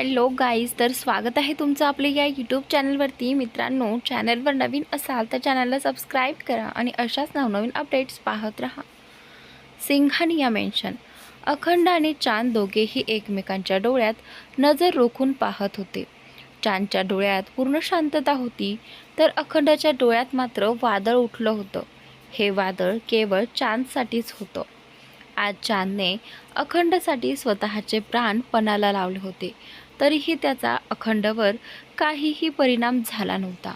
Hello guys तर स्वागत आहे तुमचं आपल्या या यूट्यूब चॅनलवरती. मित्रांनो चॅनलवर नवीन असाल तर चॅनलला सबस्क्राईब करा आणि अशाच नवनवीन अपडेट्स पाहत राहा. सिंघानिया मेन्शन अखंड आणि चांद दोघेही एकमेकांच्या डोळ्यात नजर रोखून पाहत होते. चांदच्या डोळ्यात पूर्ण शांतता होती तर अखंडाच्या डोळ्यात मात्र वादळ उठलं होतं. हे वादळ केवळ चांदसाठीच होतं. आज चांदने अखंडसाठी स्वतःचे प्राण पणाला लावले होते. तरीही त्याचा अखंडवर काहीही परिणाम झाला नव्हता.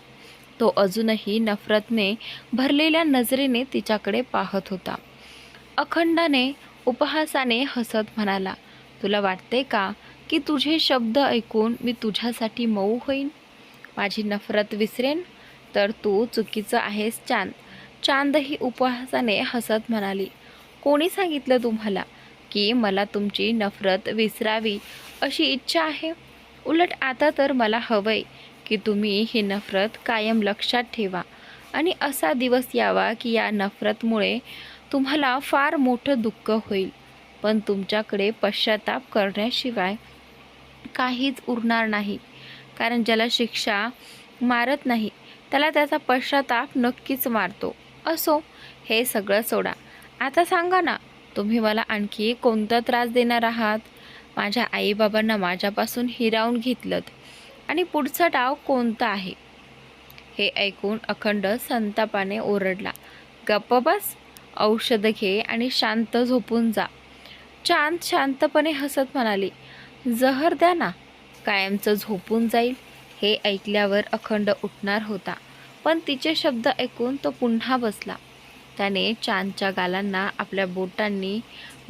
तो अजूनही नफरतने भरलेल्या नजरेने तिच्याकडे पाहत होता. अखंडाने उपहासाने हसत म्हणाला तुला वाटते का की तुझे शब्द ऐकून मी तुझ्यासाठी मऊ होईन? माझी नफरत विसरेन? तर तू चुकीचं आहेस चांद. चांदही उपहासाने हसत म्हणाली कोणी सांगितलं तुम्हाला की मला तुमची नफरत विसरावी अशी इच्छा आहे? उलट आता तर मला हवंय की तुम्ही ही नफरत कायम लक्षात ठेवा आणि असा दिवस यावा की या नफरतमुळे तुम्हाला फार मोठं दुःख होईल. पण तुमच्याकडे पश्चाताप करण्याशिवाय काहीच उरणार नाही. कारण ज्याला शिक्षा मारत नाही त्याला त्याचा पश्चाताप नक्कीच मारतो. असो हे सगळं सोडा. आता सांगा ना तुम्ही मला आणखी कोणता त्रास देणार आहात? माझ्या आईबाबांना माझ्यापासून हिरावून घेतलं आणि पुढचा डाव कोणता आहे? हे ऐकून अखंड संतापाने ओरडला. गप्प बस औषध घे आणि शांत झोपून जा. चांद शांतपणे हसत म्हणाली जहर द्या ना कायमचं झोपून जाईल. हे ऐकल्यावर अखंड उठणार होता पण तिचे शब्द ऐकून तो पुन्हा बसला. त्याने चांदच्या गालांना आपल्या बोटांनी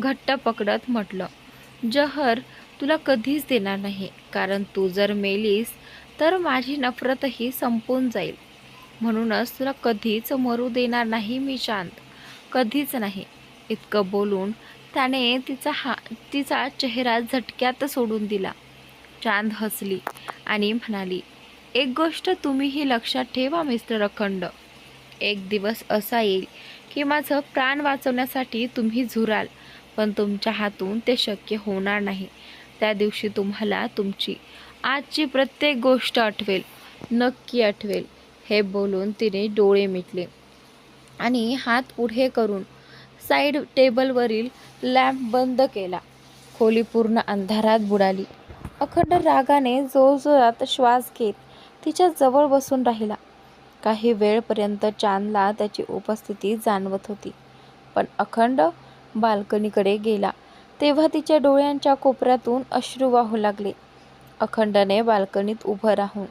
घट्ट पकडत म्हटलं जहर तुला कधीच देणार नाही कारण तू जर मेलीस तर माझी नफरतही संपून जाईल. म्हणूनच तुला कधीच मरू देणार नाही मी शांत. कधीच नाही. इतकं बोलून त्याने तिचा हा तिचा चेहरा झटक्यात सोडून दिला. चांद हसली आणि म्हणाली एक गोष्ट तुम्हीही लक्षात ठेवा मिस्टर अखंड. एक दिवस असा येईल की माझं प्राण वाचवण्यासाठी तुम्ही झुराल. पण तुमच्या हातून ते शक्य होणार नाही. त्या दिवशी तुम्हाला तुमची आजची प्रत्येक गोष्ट आठवेल नक्की आठवेल हे बोलून तिने डोळे मिटले. आणि हात पुढे करून साईड टेबलवरील लॅम्प बंद केला. खोली पूर्ण अंधारात बुडाली. अखंड रागाने जोरजोरात श्वास घेत तिच्या जवळ बसून राहिला. काही वेळपर्यंत चांदला त्याची उपस्थिती जाणवत होती. पण अखंड बाल्कनीकडे गेला. तेव्हा तिच्या डोळ्यांच्या कोपऱ्यातून अश्रू वाहू लागले. अखंडने बाल्कनीत उभं राहून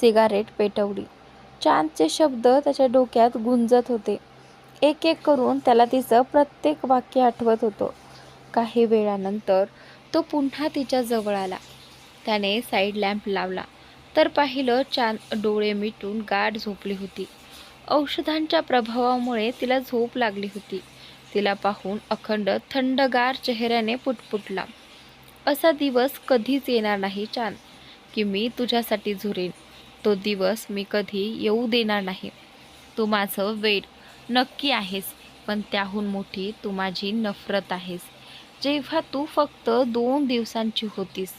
सिगारेट पेटवली. चांदचे शब्द त्याच्या डोक्यात गुंजत होते. एक एक करून त्याला तिचं प्रत्येक वाक्य आठवत होतं. काही वेळानंतर तो पुन्हा तिच्या जवळ आला. त्याने साईड लॅम्प लावला. तर पाहिलं चांद डोळे मिटून गाठ झोपली होती. औषधांच्या प्रभावामुळे तिला झोप लागली होती. तिला पाहून अखंड थंडगार चेहऱ्याने पुटपुटला. असा दिवस कधीच येणार नाही चांद की मी तुझ्यासाठी झुरेन. तो दिवस मी कधी येऊ देणार नाही. तू माझं वेड नक्की आहेस पण त्याहून मोठी तू माझी नफरत आहेस. जेव्हा तू फक्त दोन दिवसांची होतीस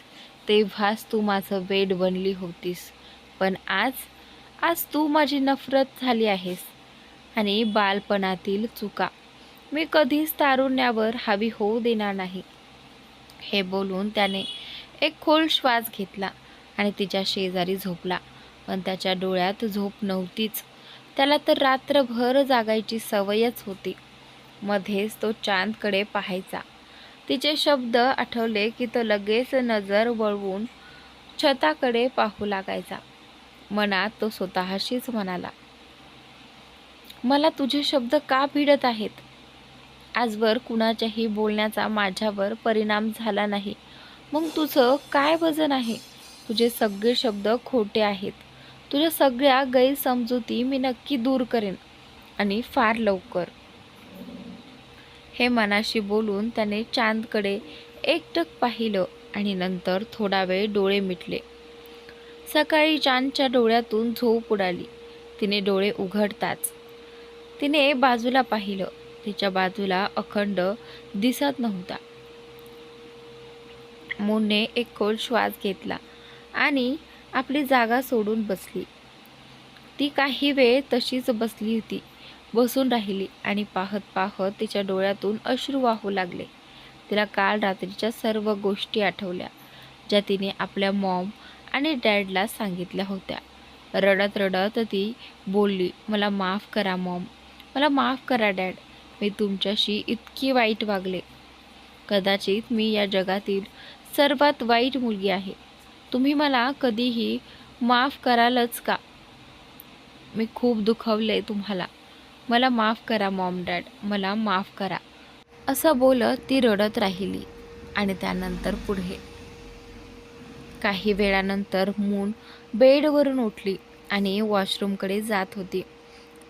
तेव्हाच तू माझं वेड बनली होतीस. पण आज आज तू माझी नफरत झाली आहेस. आणि बालपणातील चुका मी कधीच तारुण्यावर हावी होऊ देणार नाही. हे बोलून त्याने एक खोल श्वास घेतला आणि तिच्या शेजारी झोपला. पण त्याच्या डोळ्यात झोप नव्हतीच. त्याला तर रात्रभर जागायची सवयच होती. मध्येच तो चांदकडे पाहायचा. तिचे शब्द आठवले की तो लगेच नजर वळवून छताकडे पाहू लागायचा. मनात तो स्वतःशीच म्हणाला मला तुझे शब्द का भिडत आहेत? आजवर कुणाच्याही बोलण्याचा माझ्यावर परिणाम झाला नाही. मग तुझं काय वजन आहे? तुझे सगळे शब्द खोटे आहेत. तुझ्या सगळ्या गैरसमजुती मी नक्की दूर करेन आणि फार लवकर. हे मनाशी बोलून त्याने चांदकडे एकटक पाहिलं आणि नंतर थोडा वेळ डोळे मिटले. सकाळी चांदच्या डोळ्यातून झोप उडाली. तिने डोळे उघडताच. तिने बाजूला पाहिलं. तिच्या बाजूला अखंड दिसत नव्हता. मूनने एक खोल श्वास घेतला आणि आपली जागा सोडून बसली. ती काही वेळ तशीच बसली होती. बसून राहिली आणि पाहत पाहत तिच्या डोळ्यातून अश्रू वाहू लागले. तिला काल रात्रीच्या सर्व गोष्टी आठवल्या ज्या तिने आपल्या मॉम आणि डॅडला सांगितल्या होत्या. रडत रडत ती बोलली मला माफ करा मॉम. मला माफ करा डॅड. मी तुमच्याशी इतकी वाईट वागले. कदाचित मी या जगातील सर्वात वाईट मुलगी आहे. तुम्ही मला कधीही माफ करालच का? मी खूप दुखवले तुम्हाला. मला माफ करा मॉम डॅड. मला माफ करा. असं बोलत ती रडत राहिली आणि त्यानंतर पुढे. काही वेळानंतर मून बेडवरून उठली आणि वॉशरूमकडे जात होती.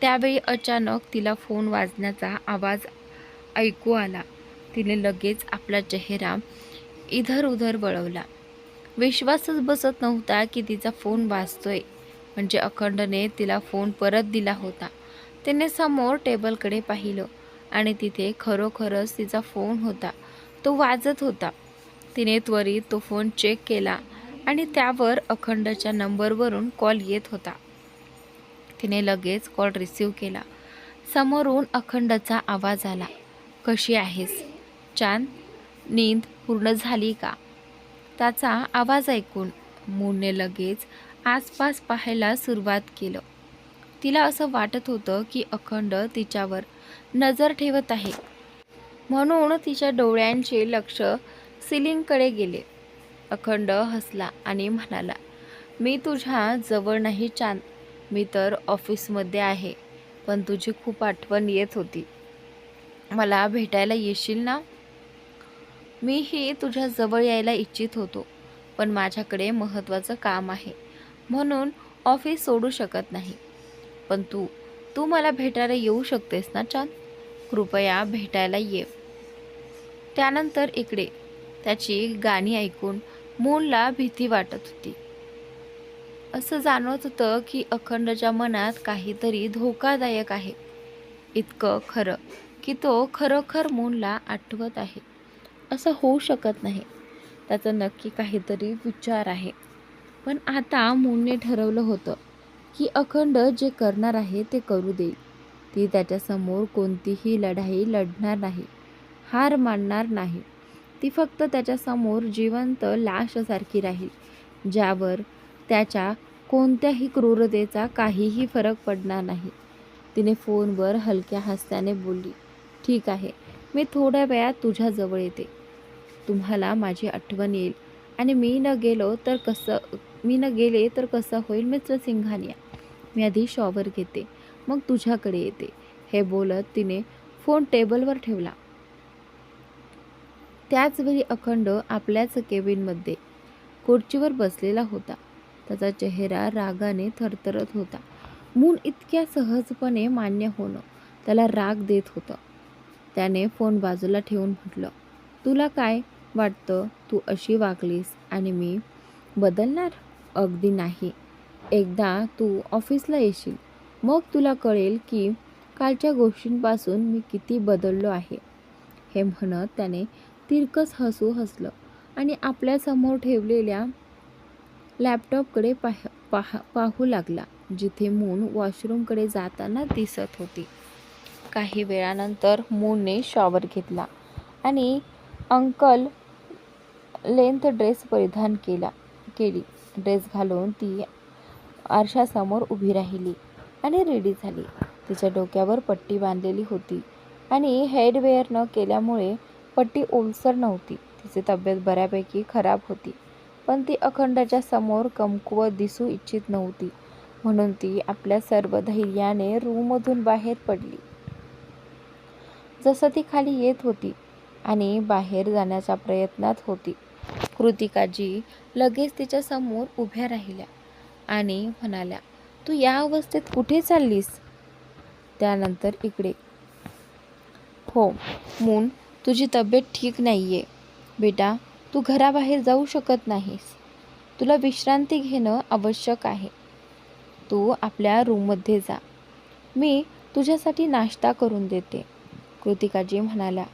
त्यावेळी अचानक तिला फोन वाजण्याचा आवाज ऐकू आला. तिने लगेच आपला चेहरा इधर उधर वळवला. विश्वासच बसत नव्हता की तिचा फोन वाजतोय. म्हणजे अखंडने तिला फोन परत दिला होता. तिने समोर टेबलकडे पाहिलं आणि तिथे खरोखरच तिचा फोन होता. तो वाजत होता. तिने त्वरित तो फोन चेक केला आणि त्यावर अखंडच्या नंबरवरून कॉल येत होता. तिने लगेच कॉल रिसीव केला. समोरून अखंडचा आवाज आला. कशी आहेस? चांद? नींद पूर्ण झाली का? त्याचा आवाज ऐकून मूनने लगेच आसपास पाहायला सुरुवात केलं. तिला असं वाटत होतं की अखंड तिच्यावर नजर ठेवत आहे. म्हणून तिच्या डोळ्यांचे लक्ष सिलिंगकडे गेले. अखंड हसला आणि म्हणाला मी तुझ्या जवळ नाही चांद. मी तर ऑफिसमध्ये आहे पण तुझी खूप आठवण येत होती. मला भेटायला येशील ना? मीही तुझ्या जवळ यायला इच्छित होतो पण माझ्याकडे महत्त्वाचं काम आहे म्हणून ऑफिस सोडू शकत नाही. पण तू तू मला भेटायला येऊ शकतेस ना चांद? कृपया भेटायला ये. त्यानंतर इकडे त्याची गाणी ऐकून मूलला भीती वाटत होती. असं जाणवत होतं की अखंडच्या मनात काहीतरी धोकादायक आहे. इतकं खरं की तो खरोखर मूनला आठवत आहे. असं होऊ शकत नाही. त्याचं नक्की काहीतरी विचार आहे. पण आता मूनने ठरवलं होतं की अखंड जे करणार आहे ते करू देईल. ती त्याच्यासमोर कोणतीही लढाई लढणार नाही. हार मानणार नाही. ती फक्त त्याच्यासमोर जिवंत लाशसारखी राहील ज्यावर त्याच्या कोणत्याही क्रूरतेचा काहीही फरक पडणार नाही. तिने फोनवर हलक्या हास्याने बोलली ठीक आहे मी थोड्या वेळात तुझ्याजवळ येते. तुम्हाला माझी आठवण येईल. आणि मी न गेलो तर कसं मी न गेले तर कसं होईल मित्र सिंघानिया? मी आधी शॉवर घेते मग तुझ्याकडे येते. हे बोलत तिने फोन टेबलवर ठेवला. त्याचवेळी अखंड आपल्याच केबिनमध्ये खुर्चीवर बसलेला होता. त्याचा चेहरा रागाने थरथरत होता. मून इतक्या सहजपणे मान्य होणं त्याला राग देत होतं. त्याने फोन बाजूला ठेवून म्हटलं तुला काय वाटतं? तू अशी वागलीस आणि मी बदलणार? अगदी नाही. एकदा तू ऑफिसला येशील. मग तुला कळेल की कालच्या गोष्टींपासून मी किती बदललो आहे. हे म्हणत त्याने तिरकस हसू हसलं आणि आपल्यासमोर ठेवलेल्या लॅपटॉपकडे पाह पाह पाहू लागला. जिथे मून वॉशरूमकडे जाताना दिसत होती. काही वेळानंतर मूनने शॉवर घेतला आणि अंकल लेंथ ड्रेस परिधान केला केली. ड्रेस घालून ती आरशासमोर उभी राहिली आणि रेडी झाली. तिच्या डोक्यावर पट्टी बांधलेली होती आणि हेडवेअर न केल्यामुळे पट्टी ओलसर नव्हती. तिची तब्येत बऱ्यापैकी खराब होती. पण ती अखंडाच्या समोर कमकुवत दिसू इच्छित नव्हती. म्हणून ती आपल्या सर्व धैर्याने रूममधून बाहेर पडली. जसं ती खाली येत होती आणि बाहेर जाण्याच्या प्रयत्नात होती. कृतिकाजी लगेच तिच्या समोर उभ्या राहिल्या आणि म्हणाल्या तू या अवस्थेत कुठे चाललीस? त्यानंतर इकडे हो मून तुझी तब्येत ठीक नाही आहे बेटा तू घराबाहेर जाऊ शकत नाहीस. तुला विश्रांती घेणं आवश्यक आहे. तू आपल्या रूममध्ये जा. मी तुझ्यासाठी नाश्ता करून देते. कृतिकाजी म्हणाल्या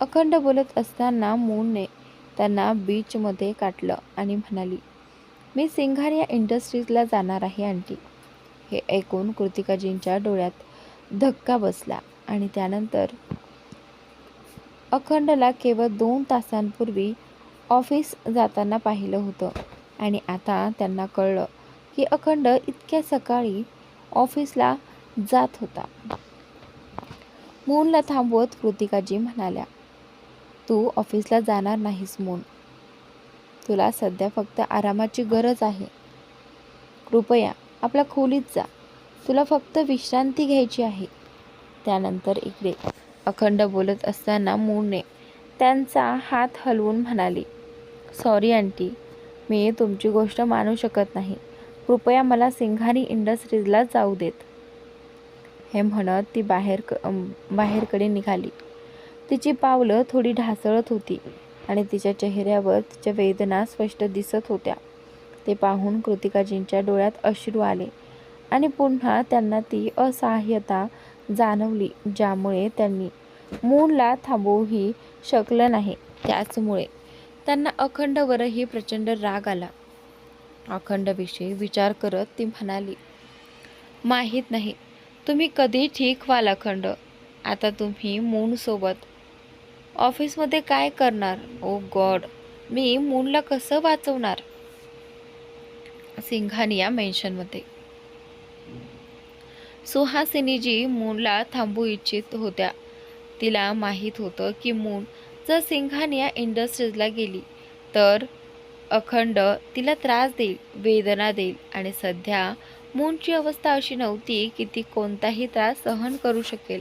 अखंड बोलत असताना मूनने त्यांना बीचमध्ये काटलं आणि म्हणाली मी सिंघानिया इंडस्ट्रीजला जाणार आहे आंटी. हे ऐकून कृतिकाजींच्या डोळ्यात धक्का बसला आणि त्यानंतर अखंडला केवळ दोन तासांपूर्वी ऑफिस जाताना पाहिलं होतं. आणि आता त्यांना कळलं की अखंड इतक्या सकाळी ऑफिसला जात होता. मूनला थांबवत कृतिकाजी म्हणाल्या तू ऑफिसला जाणार नाहीस मून तुला सध्या फक्त आरामाची गरज आहे. कृपया आपल्या खोलीत जा. तुला फक्त विश्रांती घ्यायची आहे. त्यानंतर इकडे अखंड बोलत असताना मूनने त्यांचा हात हलवून म्हणाली सॉरी आंटी मी तुमची गोष्ट मानू शकत नाही. कृपया मला सिंघानी इंडस्ट्रीजला जाऊ देत. हे म्हणत ती बाहेर क बाहेरकडे निघाली. तिची पावलं थोडी ढासळत होती आणि तिच्या चेहऱ्यावर तिच्या वेदना स्पष्ट दिसत होत्या. ते पाहून कृतिकाजींच्या डोळ्यात अश्रू आले आणि पुन्हा त्यांना ती असहाय्यता जाणवली ज्यामुळे त्यांनी मूनला थांबवूही शकलं नाही. त्याचमुळे त्यांना अखंडवरही प्रचंड राग आला. अखंडविषयी विचार करत ती म्हणाली माहीत नाही तुम्ही कधी ठीक व्हाल अखंड? आता तुम्ही मूनसोबत ऑफिसमध्ये काय करणार? ओ गॉड मी मूनला कसं वाचवणार? सिंघानिया मेन्शनमध्ये सुहासिनीजी मूनला थांबू इच्छित होत्या. तिला माहीत होतं की मून जर सिंघानिया इंडस्ट्रीजला गेली तर अखंड तिला त्रास देईल वेदना देईल आणि सध्या मूनची अवस्था अशी नव्हती की ती कोणताही त्रास सहन करू शकेल.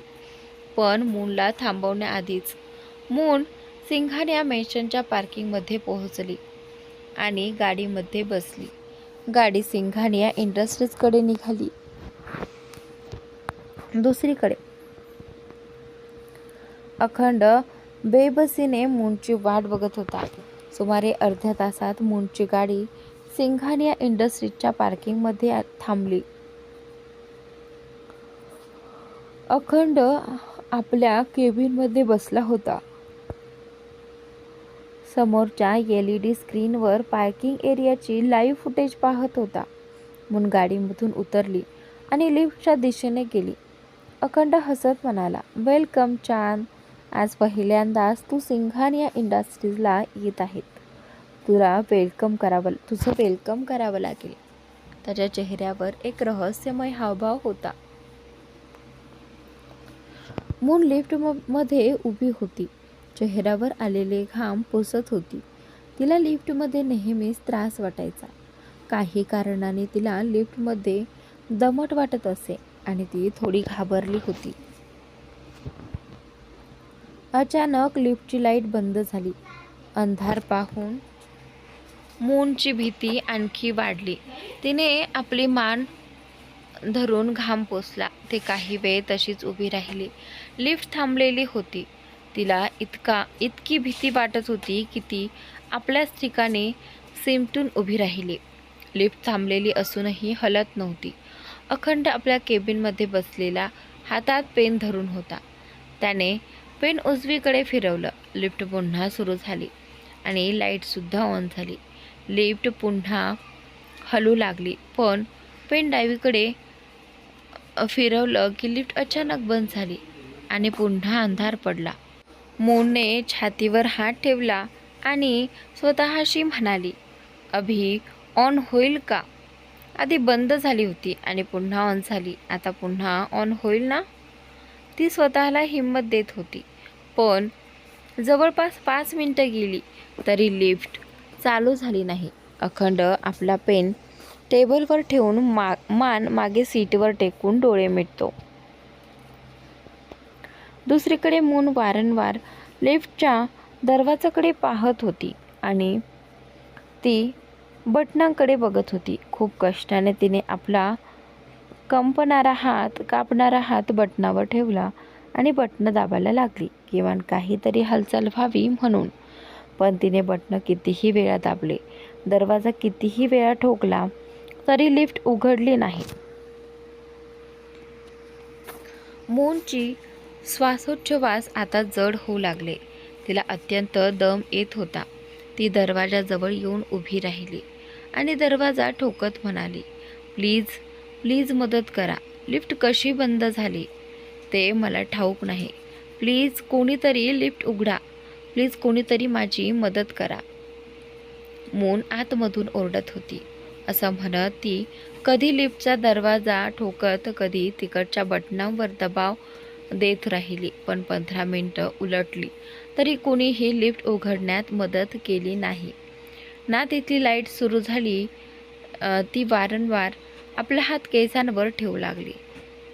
पण मूनला थांबवण्याआधीच मून सिंघानिया मेन्शनच्या पार्किंगमध्ये पोहोचली आणि गाडीमध्ये बसली. गाडी सिंघानिया इंडस्ट्रीजकडे निघाली. दुसरीकडे अखंड बेबसीने मूनची वाट बघत होता. सुमारे अर्ध्या तासात मूनची गाडी सिंघानिया इंडस्ट्रीजच्या पार्किंगमध्ये थांबली. अखंड आपल्या केबिनमध्ये बसला होता. समोरच्या एल ई डी स्क्रीनवर पार्किंग एरियाची लाईव्ह फुटेज पाहत होता. मून गाडीमधून उतरली आणि लिफ्टच्या दिशेने गेली. अखंड हसत म्हणाला वेलकम चांद आज पहिल्यांदाच तू सिंघानिया इंडस्ट्रीजला येत आहेत. तुला वेलकम करावं तुझं वेलकम करावं लागेल. त्याच्या चेहऱ्यावर एक रहस्यमय हावभाव होता. मून लिफ्ट म- मध्ये उभी होती. चेहऱ्यावर आलेले घाम पुसत होती. तिला लिफ्टमध्ये नेहमीच त्रास वाटायचा. काही कारणाने तिला लिफ्टमध्ये दमट वाटत असे आणि ती थोडी घाबरली होती. अचानक लिफ्टची लाइट बंद झाली. अंधार पाहून मूनची भीती आणखी वाढली. तिने आपली मान धरून घाम पोचला ते काही वेळ तशीच उभी राहिली. लिफ्ट थांबलेली होती. तिला इतका इतकी भीती वाटत होती की ती आपल्याच ठिकाणी सिमटून उभी राहिली. लिफ्ट थांबलेली असूनही हलत नव्हती. अखंड आपल्या केबिनमध्ये बसलेला हातात पेन धरून होता. त्याने पेन उजवीकडे फिरवलं. लिफ्ट पुन्हा सुरू झाली आणि लाईटसुद्धा ऑन झाली. लिफ्ट पुन्हा हलू लागली. पण पेन डावीकडे फिरवलं की लिफ्ट अचानक बंद झाली आणि पुन्हा अंधार पडला. मूनने छातीवर हात ठेवला आणि स्वतःशी म्हणाली अभी ऑन होईल का? आधी बंद झाली होती आणि पुन्हा ऑन झाली. आता पुन्हा ऑन होईल ना? ती स्वतःला हिंमत देत होती. पण जवळपास पाच मिनटं गेली तरी लिफ्ट चालू झाली नाही. अखंड आपला पेन टेबलवर ठेवून मा मान मागे सीटवर टेकून डोळे मिटतो. दुसरीकडे मून वारंवार लिफ्टच्या दरवाजाकडे पाहत होती आणि ती बटनांकडे बघत होती. खूप कष्टाने तिने आपला कंपणारा हात कापणारा हात बटनावर ठेवला. आणि बटणं दाबायला लागली. किमान काहीतरी हालचाल व्हावी म्हणून. पण तिने बटणं कितीही वेळा दाबले दरवाजा कितीही वेळा ठोकला तरी लिफ्ट उघडली नाही. मोनची श्वासोच्छवास आता जड होऊ लागले. तिला अत्यंत दम येत होता. ती दरवाजाजवळ येऊन उभी राहिली आणि दरवाजा ठोकत म्हणाली प्लीज प्लीज मदत करा. लिफ्ट कशी बंद झाली? ते मला ठाऊक नाही. प्लीज कोणीतरी लिफ्ट उघडा. प्लीज कोणीतरी माझी मदत करा. मून आतमधून ओरडत होती. असं म्हणत ती कधी लिफ्टचा दरवाजा ठोकत कधी तिकडच्या बटनांवर दबाव देत राहिली. पण पंधरा मिनटं उलटली. तरी कोणीही लिफ्ट उघडण्यात मदत केली नाही. ना तिथली लाइट सुरू झाली ती वारंवार आपला हात केसांवर ठेवू लागली.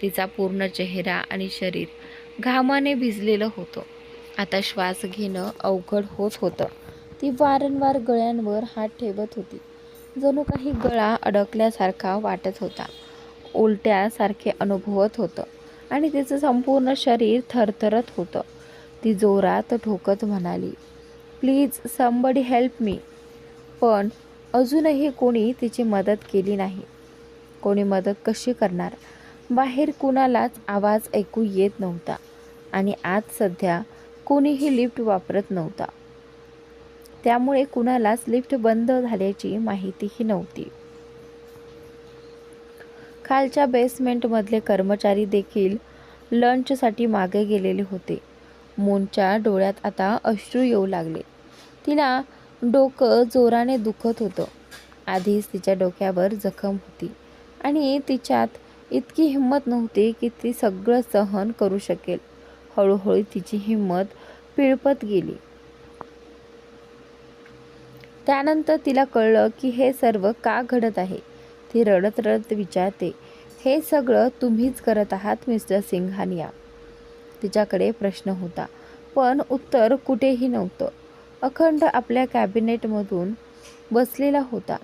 तिचा पूर्ण चेहरा आणि शरीर घामाने भिजलेलं होतं. आता श्वास घेणं अवघड होत होतं. ती वारंवार गळ्यांवर हात ठेवत होती. जणू काही गळा अडकल्यासारखा वाटत होता. उलट्यासारखे अनुभवत होतं आणि तिचं संपूर्ण शरीर थरथरत होतं. ती जोरात ठोकत म्हणाली प्लीज समबडी हेल्प मी पण अजूनही कोणी तिची मदत केली नाही. कोणी मदत कशी करणार? बाहेर कुणालाच आवाज ऐकू येत नव्हता. आणि आज सध्या कोणीही लिफ्ट वापरत नव्हता. त्यामुळे कुणालाच लिफ्ट बंद झाल्याची माहितीही नव्हती. खालच्या बेसमेंटमधले कर्मचारी देखील लंचसाठी मागे गेलेले होते. मोनच्या डोळ्यात आता अश्रू येऊ लागले. तिला डोकं जोराने दुखत होतं. आधीच तिच्या डोक्यावर जखम होती आणि तिच्यात इतकी हिंमत नव्हती की ती सगळं सहन करू शकेल. हळूहळू तिची हिंमत पिळपत गेली. त्यानंतर तिला कळलं की हे सर्व का घडत आहे? ती रडत रडत विचारते हे सगळं तुम्हीच करत आहात मिस्टर सिंघानिया? तिच्याकडे प्रश्न होता पण उत्तर कुठेही नव्हतं. अखंड आपल्या कॅबिनेटमधून बसलेला होता.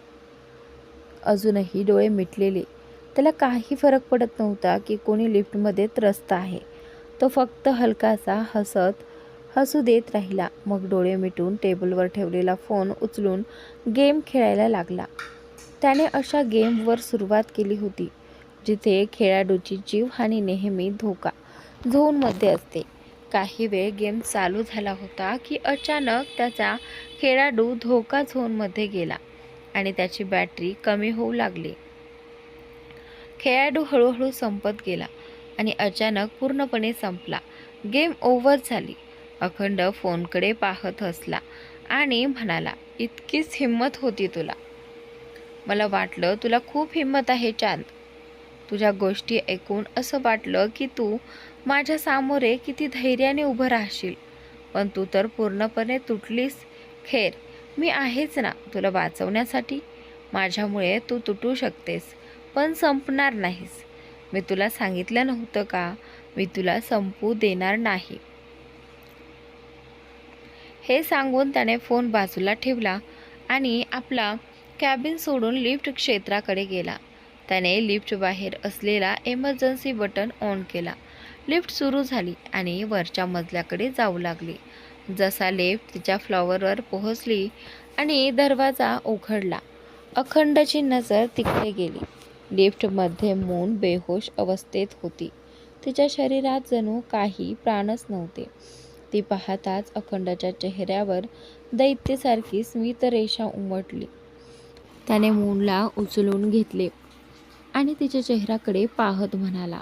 अजूनही डोळे मिटलेले. त्याला काही फरक पडत नव्हता की कोणी लिफ्टमध्ये त्रस्त आहे. तो फक्त हलकासा हसत हसू देत राहिला. मग डोळे मिटून टेबलवर ठेवलेला फोन उचलून गेम खेळायला लागला. त्याने अशा गेमवर सुरुवात केली होती जिथे खेळाडूची जीवहानी नेहमी धोका झोनमध्ये असते. काही वेळ गेम चालू झाला होता की अचानक त्याचा खेळाडू धोका झोनमध्ये गेला आणि त्याची बॅटरी कमी होऊ लागली. खेळाडू हळूहळू संपत गेला आणि अचानक पूर्णपणे संपला. गेम ओव्हर झाली. अखंड फोनकडे पाहत हसला आणि म्हणाला इतकीच हिंमत होती तुला. मला वाटलं तुला खूप हिंमत आहे चांद. तुझ्या गोष्टी ऐकून असं वाटलं की तू माझ्या सामोरे किती धैर्याने उभं राहशील. पण तू तर पूर्णपणे तुटलीस. खेर मी आहेच ना तुला वाचवण्यासाठी. माझ्यामुळे तू तुटू शकतेस. पण संपणार नाहीस. मी तुला सांगितलं नव्हतं का? मी तुला संपू देणार नाही. हे सांगून त्याने फोन बाजूला ठेवला आणि आपला कॅबिन सोडून लिफ्ट क्षेत्राकडे गेला. त्याने लिफ्ट बाहेर असलेला एमर्जन्सी बटन ऑन केला. लिफ्ट सुरू झाली आणि वरच्या मजल्याकडे जाऊ लागली. जसा लिफ्ट तिच्या फ्लॉवरवर पोहोचली आणि दरवाजा उघडला अखंडची नजर तिकडे गेली. लिफ्टमध्ये मून बेहोश अवस्थेत होती. तिच्या शरीरात जणू काही प्राणच नव्हते. ती पाहताच अखंडच्या चेहऱ्यावर दैत्यसारखी स्मित रेषा उमटली. त्याने मूनला उचलून घेतले आणि तिच्या चेहऱ्याकडे पाहत म्हणाला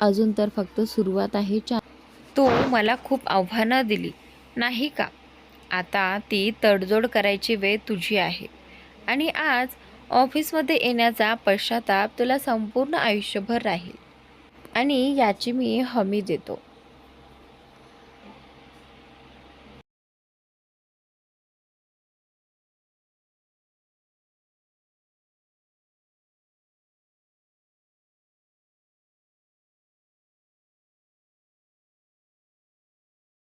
अजून तर फक्त सुरुवात आहे चा तू मला खूप आव्हानं दिली नाही का? आता ती तडजोड करायची वेळ तुझी आहे आणि आज ऑफिसमध्ये येण्याचा पश्चाताप तुला संपूर्ण आयुष्यभर राहील. आणि याची मी हमी देतो.